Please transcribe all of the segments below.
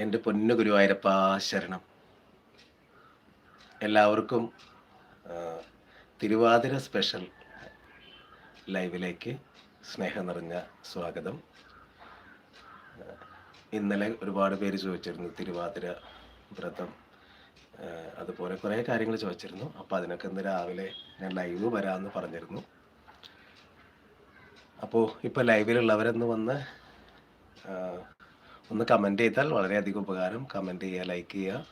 എന്റെ പൊന്നു ഗുരുവായൂരപ്പ ശരണം. എല്ലാവർക്കും തിരുവാതിര സ്പെഷ്യൽ ലൈവിലേക്ക് സ്നേഹം നിറഞ്ഞ സ്വാഗതം. ഇന്നലെ ഒരുപാട് പേര് ചോദിച്ചിരുന്നു തിരുവാതിര വ്രതം. അതുപോലെ കുറേ കാര്യങ്ങൾ ചോദിച്ചിരുന്നു. അപ്പോൾ അതിനൊക്കെ ഇന്ന് രാവിലെ ഞാൻ ലൈവ് വരാമെന്ന് പറഞ്ഞിരുന്നു. അപ്പോൾ ഇപ്പോൾ ലൈവിലുള്ളവരൊന്ന് വന്ന് ഒന്ന് കമന്റ് ചെയ്താൽ വളരെയധികം ഉപകാരം. കമന്റ് ചെയ്യുക ലൈക്ക് ചെയ്യുക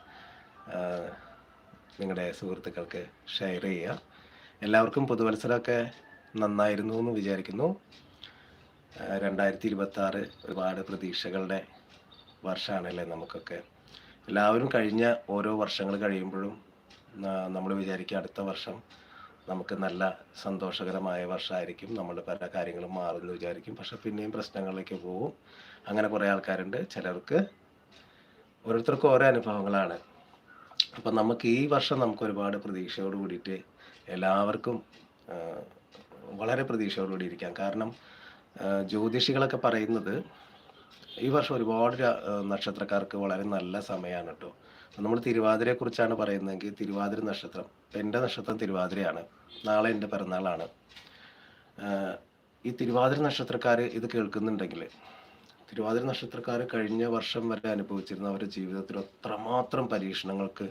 നിങ്ങളുടെ സുഹൃത്തുക്കൾക്ക് ഷെയർ ചെയ്യുക. എല്ലാവർക്കും പുതുവത്സരമൊക്കെ നന്നായിരുന്നു എന്ന് വിചാരിക്കുന്നു. രണ്ടായിരത്തി ഇരുപത്തി ആറ് ഒരുപാട് പ്രതീക്ഷകളുടെ വർഷമാണല്ലേ നമുക്കൊക്കെ. എല്ലാവരും കഴിഞ്ഞ ഓരോ വർഷങ്ങൾ കഴിയുമ്പോഴും നമ്മൾ വിചാരിക്കുക അടുത്ത വർഷം നമുക്ക് നല്ല സന്തോഷകരമായ വർഷമായിരിക്കും നമ്മൾ പല കാര്യങ്ങളും മാറുമെന്ന് വിചാരിക്കും. പക്ഷെ പിന്നെയും പ്രശ്നങ്ങളിലേക്ക് പോകും. അങ്ങനെ കുറേ ആൾക്കാരുണ്ട്. ചിലർക്ക് ഓരോരുത്തർക്കും ഓരോ അനുഭവങ്ങളാണ്. അപ്പം നമുക്ക് ഈ വർഷം നമുക്ക് ഒരുപാട് പ്രതീക്ഷയോട് കൂടിയിട്ട് എല്ലാവർക്കും വളരെ പ്രതീക്ഷയോട് കൂടി ഇരിക്കാം. കാരണം ജ്യോതിഷികളൊക്കെ പറയുന്നത് ഈ വർഷം ഒരുപാട് നക്ഷത്രക്കാർക്ക് വളരെ നല്ല സമയമാണ് കേട്ടോ. നമ്മൾ തിരുവാതിരയെ കുറിച്ചാണ് പറയുന്നതെങ്കിൽ തിരുവാതിര നക്ഷത്രം എന്റെ നക്ഷത്രം തിരുവാതിരയാണ്. നാളെ എന്റെ പിറന്നാളാണ്. ഈ തിരുവാതിര നക്ഷത്രക്കാർ ഇത് കേൾക്കുന്നുണ്ടെങ്കിൽ തിരുവാതിര നക്ഷത്രക്കാർ കഴിഞ്ഞ വർഷം വരെ അനുഭവിച്ചിരുന്ന അവരുടെ ജീവിതത്തിൽ അത്രമാത്രം പരീക്ഷണങ്ങൾക്ക്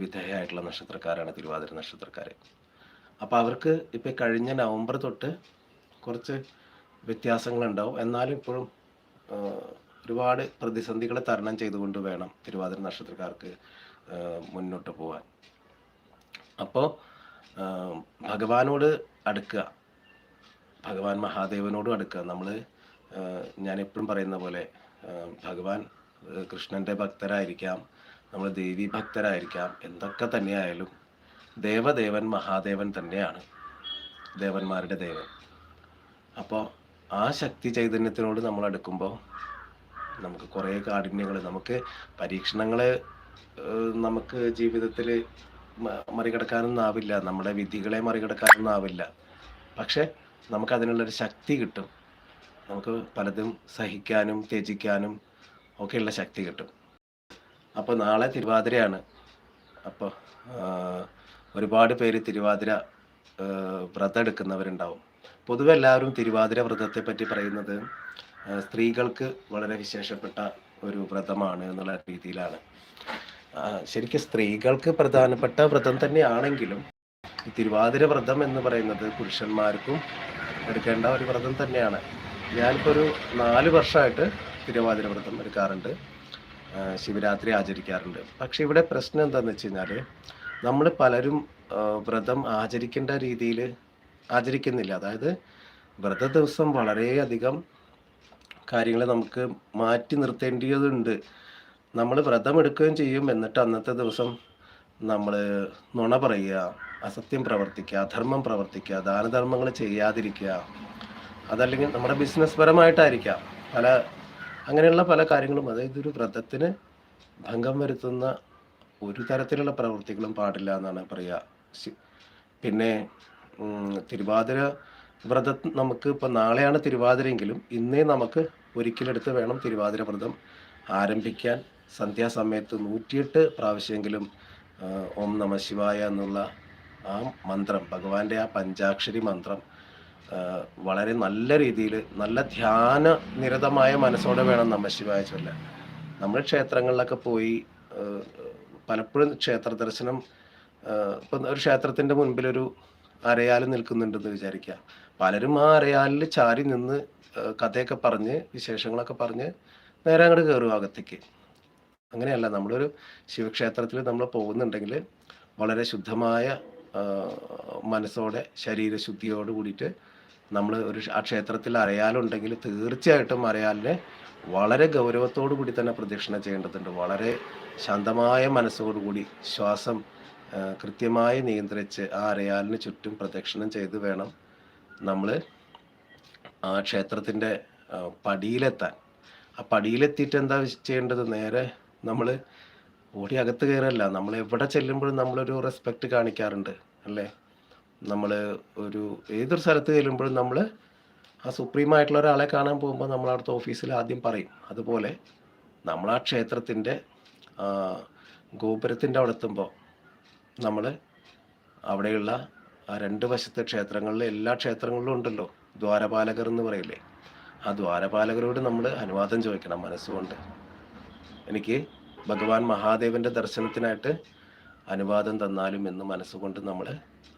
വിധേയമായിട്ടുള്ള നക്ഷത്രക്കാരാണ് തിരുവാതിര നക്ഷത്രക്കാർ. അപ്പോൾ അവർക്ക് ഇപ്പോൾ കഴിഞ്ഞ നവംബർ തൊട്ട് കുറച്ച് വ്യത്യാസങ്ങളുണ്ടാവും. എന്നാലും ഇപ്പോഴും ഒരുപാട് പ്രതിസന്ധികളെ തരണം ചെയ്തുകൊണ്ട് വേണം തിരുവാതിര നക്ഷത്രക്കാർക്ക് മുന്നോട്ട് പോകാൻ. അപ്പോൾ ഭഗവാനോട് അടുക്കുക. ഭഗവാൻ മഹാദേവനോടും അടുക്കുക. നമ്മൾ ഞാൻ എപ്പോഴും പറയുന്ന പോലെ ഭഗവാൻ കൃഷ്ണന്റെ ഭക്തരായിരിക്കാം നമ്മൾ ദേവി ഭക്തരായിരിക്കാം എന്തൊക്കെ തന്നെയായാലും ദേവദേവൻ മഹാദേവൻ തന്നെയാണ് ദേവന്മാരുടെ ദേവൻ. അപ്പോൾ ആ ശക്തി ചൈതന്യത്തിനോട് നമ്മൾ അടുക്കുമ്പോൾ നമുക്ക് കുറേ കാഠിന്യങ്ങൾ നമുക്ക് പരീക്ഷണങ്ങൾ നമുക്ക് ജീവിതത്തിൽ മറികടക്കാനൊന്നും ആവില്ല. നമ്മുടെ വിധികളെ മറികടക്കാനൊന്നും ആവില്ല. പക്ഷെ നമുക്ക് അതിനുള്ളൊരു ശക്തി കിട്ടും. നമുക്ക് പലതും സഹിക്കാനും ത്യജിക്കാനും ഒക്കെയുള്ള ശക്തി കിട്ടും. അപ്പോൾ നാളെ തിരുവാതിരയാണ്. അപ്പോൾ ഒരുപാട് പേര് തിരുവാതിര വ്രതം എടുക്കുന്നവരുണ്ടാവും. പൊതുവെ എല്ലാവരും തിരുവാതിര വ്രതത്തെ പറ്റി പറയുന്നത് സ്ത്രീകൾക്ക് വളരെ വിശേഷപ്പെട്ട ഒരു വ്രതമാണ് എന്നുള്ള രീതിയിലാണ്. ശരിക്കും സ്ത്രീകൾക്ക് പ്രധാനപ്പെട്ട വ്രതം തന്നെയാണെങ്കിലും ഈ തിരുവാതിര വ്രതം എന്ന് പറയുന്നത് പുരുഷന്മാർക്കും എടുക്കേണ്ട ഒരു വ്രതം തന്നെയാണ്. ഞാനിപ്പോൾ ഒരു നാല് വർഷമായിട്ട് തിരുവാതിര വ്രതം എടുക്കാറുണ്ട്. ശിവരാത്രി ആചരിക്കാറുണ്ട്. പക്ഷെ ഇവിടെ പ്രശ്നം എന്താണെന്ന് വെച്ച് കഴിഞ്ഞാൽ നമ്മൾ പലരും വ്രതം ആചരിക്കേണ്ട രീതിയിൽ ആചരിക്കുന്നില്ല. അതായത് വ്രത ദിവസം വളരെയധികം കാര്യങ്ങൾ നമുക്ക് മാറ്റി നിർത്തേണ്ടതുണ്ട് നമ്മൾ വ്രതം എടുക്കുകയും ചെയ്യും. എന്നിട്ട് അന്നത്തെ ദിവസം നമ്മൾ നുണ പറയുക അസത്യം പ്രവർത്തിക്കുക അധർമ്മം പ്രവർത്തിക്കുക ദാനധർമ്മങ്ങൾ ചെയ്യാതിരിക്കുക. അതല്ലെങ്കിൽ നമ്മുടെ ബിസിനസ് പരമായിട്ടായിരിക്കാം. പല അങ്ങനെയുള്ള പല കാര്യങ്ങളും. അതായത് ഒരു വ്രതത്തിന് ഭംഗം വരുത്തുന്ന ഒരു തരത്തിലുള്ള പ്രവൃത്തികളും പാടില്ല എന്നാണ് പറയുക. പിന്നെ തിരുവാതിര വ്രതം നമുക്ക് ഇപ്പം നാളെയാണ് തിരുവാതിരയെങ്കിലും ഇന്നേ നമുക്ക് ഒരിക്കലെടുത്ത് വേണം തിരുവാതിര വ്രതം ആരംഭിക്കാൻ. സന്ധ്യാസമയത്ത് നൂറ്റിയെട്ട് പ്രാവശ്യമെങ്കിലും ഓം നമ ശിവായ എന്നുള്ള ആ മന്ത്രം ഭഗവാന്റെ ആ പഞ്ചാക്ഷരി മന്ത്രം വളരെ നല്ല രീതിയിൽ നല്ല ധ്യാന നിരതമായ മനസ്സോടെ വേണം നമശിവായ ചൊല്ലാൻ. നമ്മൾ ക്ഷേത്രങ്ങളിലൊക്കെ പോയി പലപ്പോഴും ക്ഷേത്ര ദർശനം ഇപ്പം ഒരു ക്ഷേത്രത്തിന്റെ മുൻപിലൊരു അരയാൽ നിൽക്കുന്നുണ്ടെന്ന് വിചാരിക്കുക. പലരും ആ അരയാലിൽ ചാരി നിന്ന് കഥയൊക്കെ പറഞ്ഞ് വിശേഷങ്ങളൊക്കെ പറഞ്ഞ് നേരെ അങ്ങോട്ട് കയറും അകത്തേക്ക്. അങ്ങനെയല്ല നമ്മളൊരു ശിവക്ഷേത്രത്തിൽ നമ്മൾ പോകുന്നുണ്ടെങ്കിൽ വളരെ ശുദ്ധമായ മനസ്സോടെ ശരീരശുദ്ധിയോട് കൂടിയിട്ട് നമ്മൾ ഒരു ആ ക്ഷേത്രത്തിൽ അരയാലുണ്ടെങ്കിൽ തീർച്ചയായിട്ടും അരയാലിനെ വളരെ ഗൗരവത്തോടു കൂടി തന്നെ പ്രദക്ഷിണ ചെയ്യേണ്ടതുണ്ട്. വളരെ ശാന്തമായ മനസ്സോടുകൂടി ശ്വാസം കൃത്യമായി നിയന്ത്രിച്ച് ആ അരയാലിന് ചുറ്റും പ്രദക്ഷിണം ചെയ്ത് വേണം നമ്മൾ ആ ക്ഷേത്രത്തിന്റെ പടിയിലെത്താൻ. ആ പടിയിലെത്തിയിട്ട് എന്താ ചെയ്യേണ്ടത്? നേരെ നമ്മൾ ഓടി അകത്ത് കയറല്ല നമ്മൾ എവിടെ ചെല്ലുമ്പോഴും നമ്മളൊരു റെസ്പെക്റ്റ് കാണിക്കാറുണ്ട് അല്ലേ? നമ്മൾ ഒരു ഏതൊരു സ്ഥലത്ത് ചെല്ലുമ്പോഴും നമ്മൾ ആ സുപ്രീമായിട്ടുള്ള ഒരാളെ കാണാൻ പോകുമ്പോൾ നമ്മൾ അവിടുത്തെ ഓഫീസിൽ ആദ്യം പറയും. അതുപോലെ നമ്മൾ ആ ക്ഷേത്രത്തിന്റെ ഗോപുരത്തിന്റെ അവിടെ എത്തുമ്പോൾ നമ്മൾ അവിടെയുള്ള ആ രണ്ട് വശത്തെ ക്ഷേത്രങ്ങളിലെ എല്ലാ ക്ഷേത്രങ്ങളിലും ഉണ്ടല്ലോ. ദ്വാരപാലകർ എന്ന് പറയില്ലേ? ആ ദ്വാരപാലകരോട് നമ്മൾ അനുവാദം ചോദിക്കണം മനസ്സുകൊണ്ട്. എനിക്ക് ഭഗവാൻ മഹാദേവന്റെ ദർശനത്തിനായിട്ട് അനുവാദം തന്നാലും എന്ന് മനസ്സുകൊണ്ട് നമ്മൾ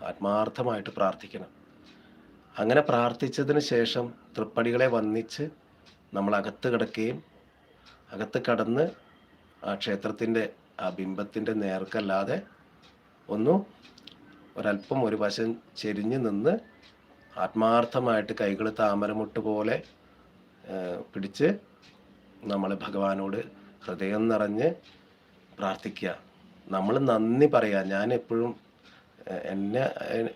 ആത്മാർത്ഥമായിട്ട് പ്രാർത്ഥിക്കണം. അങ്ങനെ പ്രാർത്ഥിച്ചതിന് ശേഷം തൃപ്പടികളെ വന്നിച്ച് നമ്മൾ അകത്ത് കിടക്കുകയും അകത്ത് കടന്ന് ആ ക്ഷേത്രത്തിന്റെ ആ ബിംബത്തിന്റെ നേർക്കല്ലാതെ ഒന്നു ഒരല്പം ഒരു വശം ചെരിഞ്ഞ് നിന്ന് ആത്മാർത്ഥമായിട്ട് കൈകൾ താമരമുട്ട് പോലെ പിടിച്ച് നമ്മൾ ഭഗവാനോട് ഹൃദയം നിറഞ്ഞ് പ്രാർത്ഥിക്കുക. നമ്മൾ നന്ദി പറയുക ഞാൻ എപ്പോഴും എന്നെ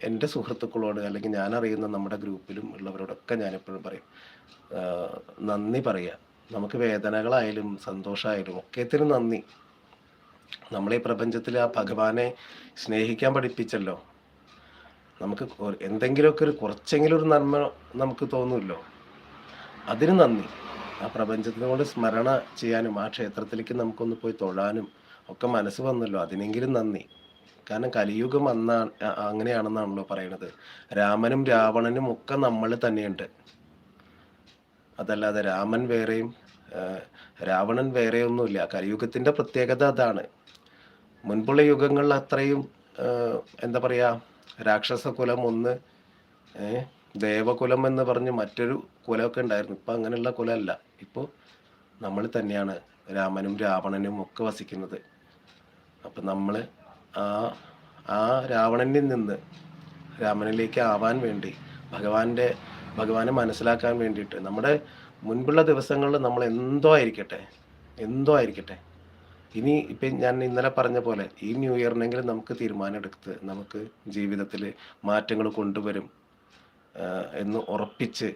എന്റെ സുഹൃത്തുക്കളോട് അല്ലെങ്കിൽ ഞാൻ അറിയുന്ന നമ്മുടെ ഗ്രൂപ്പിലും ഉള്ളവരോടൊക്കെ ഞാൻ എപ്പോഴും പറയും. നന്ദി പറയുക നമുക്ക് വേദനകളായാലും സന്തോഷമായാലും ഒക്കെത്തിനും നന്ദി. നമ്മളെ പ്രപഞ്ചത്തിൽ ആ ഭഗവാനെ സ്നേഹിക്കാൻ പഠിപ്പിച്ചല്ലോ. നമുക്ക് എന്തെങ്കിലുമൊക്കെ ഒരു കുറച്ചെങ്കിലും ഒരു നന്മ നമുക്ക് തോന്നുമല്ലോ അതിന് നന്ദി. ആ പ്രപഞ്ചത്തിനോട് സ്മരണ ചെയ്യാനും ആ ക്ഷേത്രത്തിലേക്ക് നമുക്കൊന്ന് പോയി തൊഴാനും ഒക്കെ മനസ്സ് വന്നല്ലോ. അതിനെങ്കിലും നന്ദി. കാരണം കലിയുഗം അന്നാ അ- അങ്ങനെയാണെന്നാണല്ലോ പറയണത്. രാമനും രാവണനും ഒക്കെ നമ്മൾ തന്നെയുണ്ട്. അതല്ലാതെ രാമൻ വേറെയും രാവണൻ വേറെയൊന്നുമില്ല കലിയുഗത്തിന്റെ പ്രത്യേകത അതാണ്. മുൻപുള്ള യുഗങ്ങളിൽ അത്രയും എന്താ പറയാ രാക്ഷസകുലം ഒന്ന് ഏ, ദേവകുലം എന്ന് പറഞ്ഞ് മറ്റൊരു കുലമൊക്കെ ഉണ്ടായിരുന്നു. ഇപ്പൊ അങ്ങനെയുള്ള കുലമല്ല. ഇപ്പോൾ നമ്മൾ തന്നെയാണ് രാമനും രാവണനും ഒക്കെ വസിക്കുന്നത്. അപ്പൊ നമ്മൾ ആ ആ രാവണനിൽ നിന്ന് രാമനിലേക്ക് ആവാൻ വേണ്ടി ഭഗവാന്റെ ഭഗവാനെ മനസ്സിലാക്കാൻ വേണ്ടിയിട്ട് നമ്മുടെ മുൻപുള്ള ദിവസങ്ങളിൽ നമ്മൾ എന്തോ ആയിരിക്കട്ടെ എന്തോ ആയിരിക്കട്ടെ. ഇനി ഇപ്പം ഞാൻ ഇന്നലെ പറഞ്ഞ പോലെ ഈ ന്യൂ ഇയറിനെങ്കിലും നമുക്ക് തീരുമാനമെടുത്ത് നമുക്ക് ജീവിതത്തിൽ മാറ്റങ്ങൾ കൊണ്ടുവരും. എന്ന് ഉറപ്പിച്ച്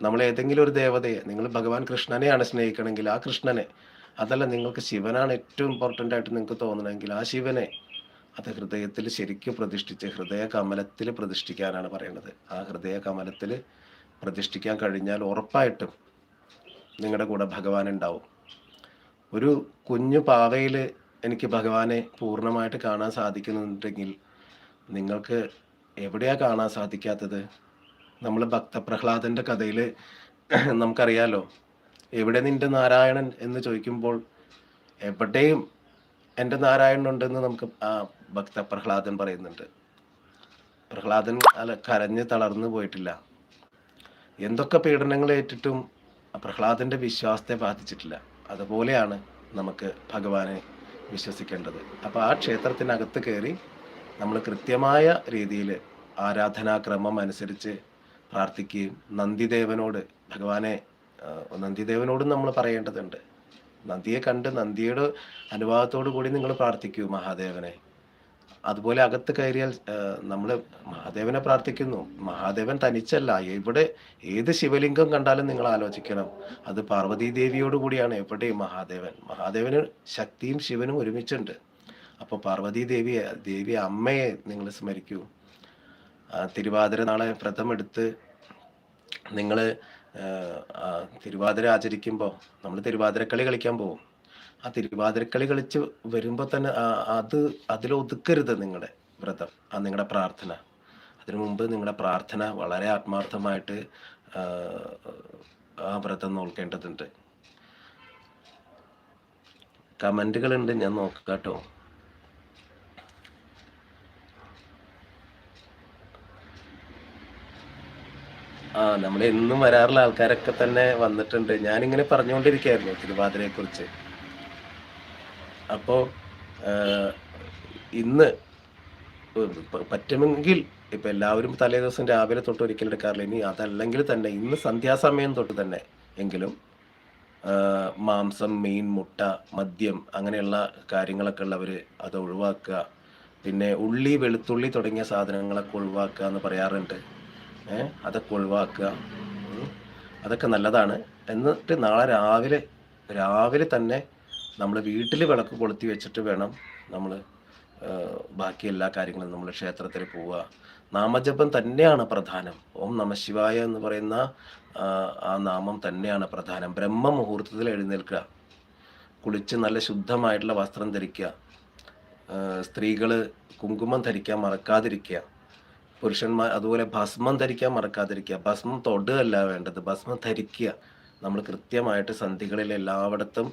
നമ്മൾ ഏതെങ്കിലും ഒരു ദേവതയെ നിങ്ങൾ ഭഗവാൻ കൃഷ്ണനെയാണ് സ്നേഹിക്കണമെങ്കിൽ ആ കൃഷ്ണനെ അതല്ല നിങ്ങൾക്ക് ശിവനാണ് ഏറ്റവും ഇമ്പോർട്ടന്റ് ആയിട്ട് നിങ്ങൾക്ക് തോന്നണമെങ്കിൽ ആ ശിവനെ അത് ഹൃദയത്തിൽ ശരിക്കും പ്രതിഷ്ഠിച്ച് ഹൃദയ കമലത്തിൽ പ്രതിഷ്ഠിക്കാനാണ് പറയുന്നത് ആ ഹൃദയ കമലത്തിൽ പ്രതിഷ്ഠിക്കാൻ കഴിഞ്ഞാൽ ഉറപ്പായിട്ടും നിങ്ങളുടെ കൂടെ ഭഗവാൻ ഉണ്ടാവും. ഒരു കുഞ്ഞു പാവയിൽ എനിക്ക് ഭഗവാനെ പൂർണമായിട്ട് കാണാൻ സാധിക്കുന്നുണ്ടെങ്കിൽ നിങ്ങൾക്ക് എവിടെയാണ് കാണാൻ സാധിക്കാത്തത്? നമ്മൾ ഭക്തപ്രഹ്ലാദന്റെ കഥയിൽ നമുക്കറിയാലോ എവിടെ നിന്റെ നാരായണൻ? എന്ന് ചോദിക്കുമ്പോൾ എവിടെയും എന്റെ നാരായണൻ ഉണ്ടെന്ന് നമുക്ക് ആ ഭക്ത പ്രഹ്ലാദൻ പറയുന്നുണ്ട്. പ്രഹ്ലാദൻ അല്ല കരഞ്ഞ് തളർന്നു പോയിട്ടില്ല. എന്തൊക്കെ പീഡനങ്ങൾ ഏറ്റിട്ടും പ്രഹ്ലാദന്റെ വിശ്വാസത്തെ ബാധിച്ചിട്ടില്ല. അതുപോലെയാണ് നമുക്ക് ഭഗവാനെ വിശ്വസിക്കേണ്ടത്. അപ്പോൾ ആ ക്ഷേത്രത്തിനകത്ത് കയറി നമ്മൾ കൃത്യമായ രീതിയിൽ ആരാധനാക്രമം അനുസരിച്ച് പ്രാർത്ഥിക്കുകയും നന്ദിദേവനോട് ഭഗവാനെ നന്ദിദേവനോടും നമ്മൾ പറയേണ്ടതുണ്ട്. നന്ദിയെ കണ്ട് നന്ദിയുടെ അനുവാദത്തോടു കൂടി നിങ്ങൾ പ്രാർത്ഥിക്കൂ മഹാദേവനെ. അതുപോലെ അകത്ത് കയറിയാൽ നമ്മൾ മഹാദേവനെ പ്രാർത്ഥിക്കുന്നു. മഹാദേവൻ തനിച്ചല്ല എവിടെ ഏത് ശിവലിംഗം കണ്ടാലും നിങ്ങൾ ആലോചിക്കണം. അത് പാർവതീ ദേവിയോട് കൂടിയാണ് എവിടെയും മഹാദേവൻ. മഹാദേവന് ശക്തിയും ശിവനും ഒരുമിച്ചുണ്ട്. അപ്പോൾ പാർവതീ ദേവി അമ്മയെ നിങ്ങൾ സ്മരിക്കൂ. തിരുവാതിര നാളെ വ്രതമെടുത്ത് നിങ്ങൾ തിരുവാതിര ആചരിക്കുമ്പോൾ നമ്മൾ തിരുവാതിരക്കളി കളിക്കാൻ പോകും ആ തിരുവാതിരക്കളി കളിച്ച് വരുമ്പോൾ തന്നെ അത് അതിലൊതുക്കരുത് നിങ്ങളുടെ വ്രതം ആ നിങ്ങളുടെ പ്രാർത്ഥന. അതിനു മുമ്പ് നിങ്ങളുടെ പ്രാർത്ഥന വളരെ ആത്മാർത്ഥമായിട്ട് ആ വ്രതം നോക്കേണ്ടതുണ്ട്. കമന്റുകളുണ്ട് ഞാൻ നോക്കാം കേട്ടോ ആ നമ്മൾ എന്നും വരാറുള്ള ആൾക്കാരൊക്കെ തന്നെ വന്നിട്ടുണ്ട്. ഞാനിങ്ങനെ പറഞ്ഞുകൊണ്ടിരിക്കുകയായിരുന്നു തിരുവാതിരയെ കുറിച്ച് അപ്പോ ഇന്ന് പറ്റുമെങ്കിൽ ഇപ്പൊ എല്ലാവരും തലേ ദിവസം രാവിലെ തൊട്ട് ഒരിക്കലും എടുക്കാറില്ല. ഇനി അതല്ലെങ്കിൽ തന്നെ ഇന്ന് സന്ധ്യാസമയം തൊട്ട് തന്നെ എങ്കിലും മാംസം മീൻ മുട്ട മദ്യം അങ്ങനെയുള്ള കാര്യങ്ങളൊക്കെ ഉള്ളവർ അത് ഒഴിവാക്കുക. പിന്നെ ഉള്ളി വെളുത്തുള്ളി തുടങ്ങിയ സാധനങ്ങളൊക്കെ ഒഴിവാക്കുക എന്ന് പറയാറുണ്ട്. അതൊക്കെ ഒഴിവാക്കുക. അതൊക്കെ നല്ലതാണ്. എന്നിട്ട് നാളെ രാവിലെ രാവിലെ തന്നെ നമ്മൾ വീട്ടിൽ വിളക്ക് കൊളുത്തി വെച്ചിട്ട് വേണം നമ്മൾ ബാക്കി എല്ലാ കാര്യങ്ങളും നമ്മൾ ക്ഷേത്രത്തിൽ പോവുക. നാമജപം തന്നെയാണ് പ്രധാനം. ഓം നമ ശിവായ എന്ന് പറയുന്ന ആ നാമം തന്നെയാണ് പ്രധാനം. ബ്രഹ്മ മുഹൂർത്തത്തിൽ എഴുന്നേൽക്കുക. കുളിച്ച് നല്ല ശുദ്ധമായിട്ടുള്ള വസ്ത്രം ധരിക്കുക. സ്ത്രീകൾ കുങ്കുമം ധരിക്കാൻ മറക്കാതിരിക്കുക. പുരുഷന്മാർ അതുപോലെ ഭസ്മം ധരിക്കാൻ മറക്കാതിരിക്കുക. ഭസ്മം തൊടുകയല്ല വേണ്ടത്. ഭസ്മം ധരിക്കുക. നമ്മൾ കൃത്യമായിട്ട് സന്ധികളിൽ എല്ലായിടത്തും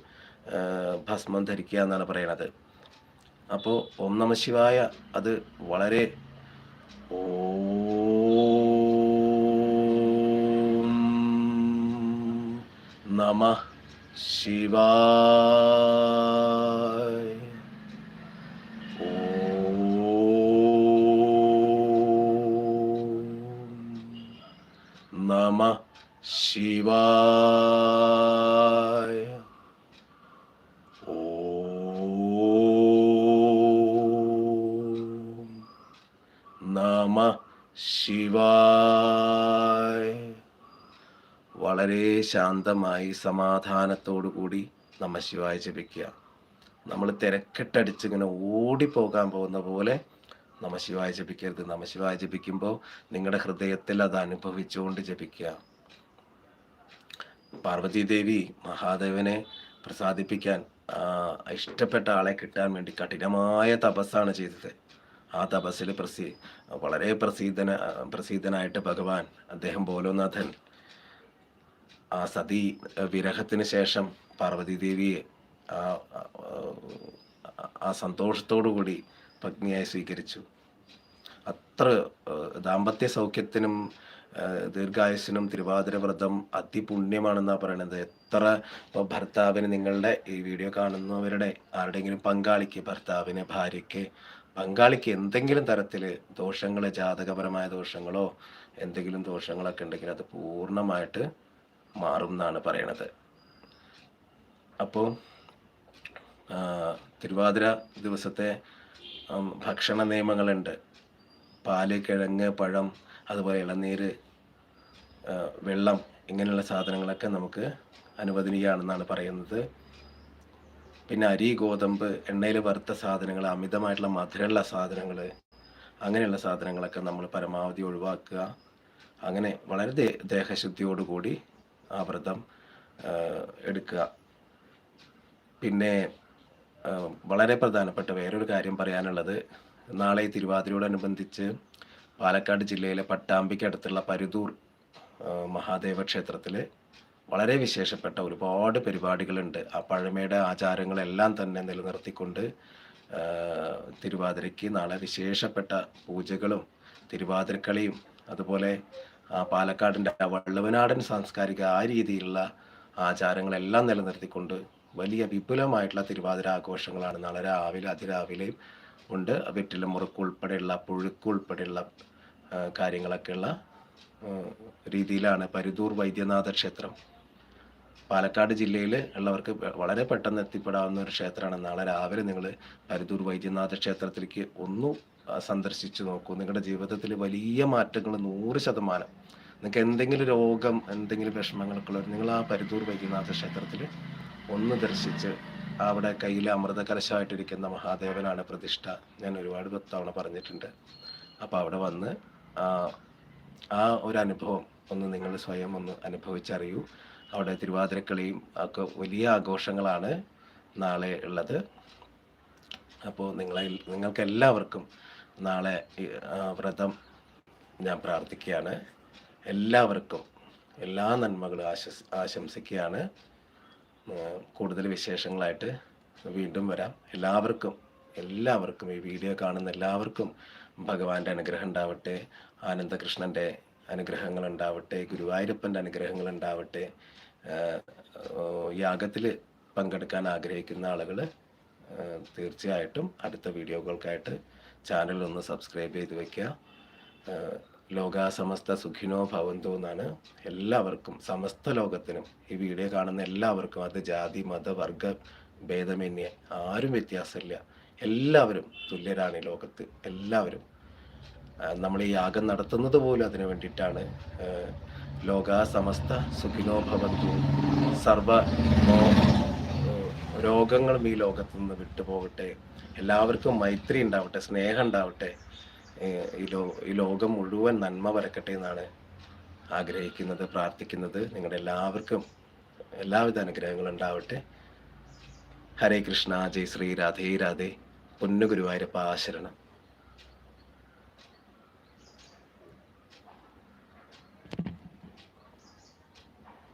ഭസ്മം ധരിക്കുക എന്നാണ് പറയണത്. അപ്പോൾ ഓം നമ ശിവായ. അത് വളരെ ഓ നമ ശിവായ ശിവായ ഓം നമ ശിവായ വളരെ ശാന്തമായി സമാധാനത്തോടു കൂടി നമ്മ ശിവായ ജപിക്കുക. നമ്മൾ തിരക്കിട്ടടിച്ച് ഇങ്ങനെ ഓടിപ്പോകാൻ പോകുന്ന പോലെ നമ്മ ശിവായ ജപിക്കരുത്. നമ്മ ശിവായ ജപിക്കുമ്പോൾ നിങ്ങളുടെ ഹൃദയത്തിൽ അത് അനുഭവിച്ചുകൊണ്ട് ജപിക്കുക. പാർവതി ദേവി മഹാദേവനെ പ്രസാദിപ്പിക്കാൻ ഇഷ്ടപ്പെട്ട ആളെ കിട്ടാൻ വേണ്ടി കഠിനമായ തപസ്സാണ് ചെയ്തത്. ആ തപസ്സിൽ പ്രസി വളരെ പ്രസീതന പ്രസീതനായിട്ട് ഭഗവാൻ അദ്ദേഹം ബോലോനാഥൻ ആ സതി വിരഹത്തിന് ശേഷം പാർവതീദേവിയെ ആ ആ- സന്തോഷത്തോടുകൂടി സന്തോഷത്തോടു കൂടി പത്നിയായി സ്വീകരിച്ചു. അത്ര ദാമ്പത്യ സൗഖ്യത്തിനും ഏഹ്, ദീർഘായുസ്സിനും തിരുവാതിര വ്രതം അതിപുണ്യമാണെന്നാണ് പറയുന്നത് എത്ര ഇപ്പോൾ ഭർത്താവിന് നിങ്ങളുടെ ഈ വീഡിയോ കാണുന്നവരുടെ ആരുടെയെങ്കിലും പങ്കാളിക്ക് ഭർത്താവിന് ഭാര്യയ്ക്ക് പങ്കാളിക്ക് എന്തെങ്കിലും തരത്തിൽ ദോഷങ്ങൾ ജാതകപരമായ ദോഷങ്ങളോ എന്തെങ്കിലും ദോഷങ്ങളൊക്കെ ഉണ്ടെങ്കിൽ അത് പൂർണമായിട്ട് മാറും എന്നാണ് പറയണത് അപ്പോൾ തിരുവാതിര ദിവസത്തെ ഭക്ഷണ നിയമങ്ങളുണ്ട്. പാൽ കിഴങ്ങ് പഴം അതുപോലെ ഇളനീര് വെള്ളം ഇങ്ങനെയുള്ള സാധനങ്ങളൊക്കെ നമുക്ക് അനുവദനീയമാണെന്നാണ് പറയുന്നത്. പിന്നെ അരി ഗോതമ്പ് എണ്ണയിൽ വറുത്ത സാധനങ്ങൾ അമിതമായിട്ടുള്ള മധുരമുള്ള സാധനങ്ങൾ അങ്ങനെയുള്ള സാധനങ്ങളൊക്കെ നമ്മൾ പരമാവധി ഒഴിവാക്കുക. അങ്ങനെ വളരെ ദേ ദേഹശുദ്ധിയോടുകൂടി ആ വ്രതം എടുക്കുക. പിന്നെ വളരെ പ്രധാനപ്പെട്ട വേറൊരു കാര്യം പറയാനുള്ളത് നാളെ തിരുവാതിരയോടനുബന്ധിച്ച് പാലക്കാട് ജില്ലയിലെ പട്ടാമ്പിക്ക് അടുത്തുള്ള പരുതൂർ മഹാദേവ ക്ഷേത്രത്തിൽ വളരെ വിശേഷപ്പെട്ട ഒരുപാട് പരിപാടികളുണ്ട്. ആ പഴമയുടെ ആചാരങ്ങളെല്ലാം തന്നെ നിലനിർത്തിക്കൊണ്ട് തിരുവാതിരയ്ക്ക് നാളെ വിശേഷപ്പെട്ട പൂജകളും തിരുവാതിരക്കളിയും അതുപോലെ പാലക്കാടിന്റെ വള്ളുവനാടൻ സാംസ്കാരിക ആ രീതിയിലുള്ള ആചാരങ്ങളെല്ലാം നിലനിർത്തിക്കൊണ്ട് വലിയ വിപുലമായിട്ടുള്ള തിരുവാതിര ആഘോഷങ്ങളാണ് നാളെ രാവിലെ അതിരാവിലെയും ഉണ്ട്. വെറ്റില മുറുക്ക് ഉൾപ്പെടെയുള്ള പുഴുക്ക് ഉൾപ്പെടെയുള്ള കാര്യങ്ങളൊക്കെയുള്ള രീതിയിലാണ് പരിദൂർ വൈദ്യനാഥ ക്ഷേത്രം. പാലക്കാട് ജില്ലയിൽ ഉള്ളവർക്ക് വളരെ പെട്ടെന്ന് എത്തിപ്പെടാവുന്ന ഒരു ക്ഷേത്രമാണ്. നാളെ രാവിലെ നിങ്ങൾ പരിദൂർ വൈദ്യനാഥ ക്ഷേത്രത്തിലേക്ക് ഒന്ന് സന്ദർശിച്ചു നോക്കൂ. നിങ്ങളുടെ ജീവിതത്തിൽ വലിയ മാറ്റങ്ങൾ നൂറ് ശതമാനം. നിങ്ങൾക്ക് എന്തെങ്കിലും രോഗം എന്തെങ്കിലും വിഷമങ്ങളൊക്കെ ഉള്ളവർ നിങ്ങൾ ആ പരിദൂർ വൈദ്യനാഥ ക്ഷേത്രത്തിൽ ഒന്ന് ദർശിച്ച് അവിടെ കയ്യിൽ അമൃത കലശമായിട്ടിരിക്കുന്ന മഹാദേവനാണ് പ്രതിഷ്ഠ. ഞാൻ ഒരുപാട് തവണ പറഞ്ഞിട്ടുണ്ട്. അപ്പോൾ അവിടെ വന്ന് ആ ഒരു അനുഭവം ഒന്ന് നിങ്ങൾ സ്വയം ഒന്ന് അനുഭവിച്ചറിയൂ. അവിടെ തിരുവാതിരക്കളിയും ഒക്കെ വലിയ ആഘോഷങ്ങളാണ് നാളെ ഉള്ളത്. അപ്പോൾ നിങ്ങളെ നിങ്ങൾക്ക് എല്ലാവർക്കും നാളെ വ്രതം ഞാൻ പ്രാർത്ഥിക്കുകയാണ്. എല്ലാവർക്കും എല്ലാ നന്മകളും ആശസ് ആശംസിക്കുകയാണ്. കൂടുതൽ വിശേഷങ്ങളായിട്ട് വീണ്ടും വരാം. എല്ലാവർക്കും എല്ലാവർക്കും ഈ വീഡിയോ കാണുന്ന എല്ലാവർക്കും ഭഗവാന്റെ അനുഗ്രഹം ഉണ്ടാവട്ടെ ആനന്ദകൃഷ്ണന്റെ അനുഗ്രഹങ്ങൾ ഉണ്ടാവട്ടെ ഗുരുവായൂരപ്പന്റെ അനുഗ്രഹങ്ങൾ ഉണ്ടാവട്ടെ യാഗത്തിൽ പങ്കെടുക്കാൻ ആഗ്രഹിക്കുന്ന ആളുകൾ തീർച്ചയായിട്ടും അടുത്ത വീഡിയോകൾക്കായിട്ട് ചാനൽ ഒന്ന് സബ്സ്ക്രൈബ് ചെയ്ത് വെക്കുക. ലോകാസമസ്ത സമസ്ത സുഖിനോ ഭവന്തു എന്നാണ് എല്ലാവർക്കും സമസ്ത ലോകത്തിനും ഈ വീഡിയോ കാണുന്ന എല്ലാവർക്കും അത് ജാതി മത വർഗ ഭേദമന്യേ ആരും വ്യത്യാസമില്ല. എല്ലാവരും തുല്യരാണ് ഈ ലോകത്ത് എല്ലാവരും. നമ്മൾ ഈ യാഗം നടത്തുന്നത് പോലും അതിനു വേണ്ടിയിട്ടാണ്. ലോക സമസ്ത സുഖിനോ ഭവന്തു. സർവ രോഗങ്ങളും ഈ ലോകത്ത് നിന്ന് വിട്ടുപോകട്ടെ. എല്ലാവർക്കും മൈത്രി ഉണ്ടാവട്ടെ സ്നേഹം ഉണ്ടാവട്ടെ. ഈ ലോ ഈ ലോകം മുഴുവൻ നന്മ വരക്കട്ടെ എന്നാണ് ആഗ്രഹിക്കുന്നത് പ്രാർത്ഥിക്കുന്നത്. നിങ്ങളുടെ എല്ലാവർക്കും എല്ലാവിധ അനുഗ്രഹങ്ങളും ഉണ്ടാവട്ടെ. ഹരേ കൃഷ്ണ ജയ് ശ്രീ രാധേ രാധേ. പൊന്നു ഗുരുവായൂരപ്പ ശരണം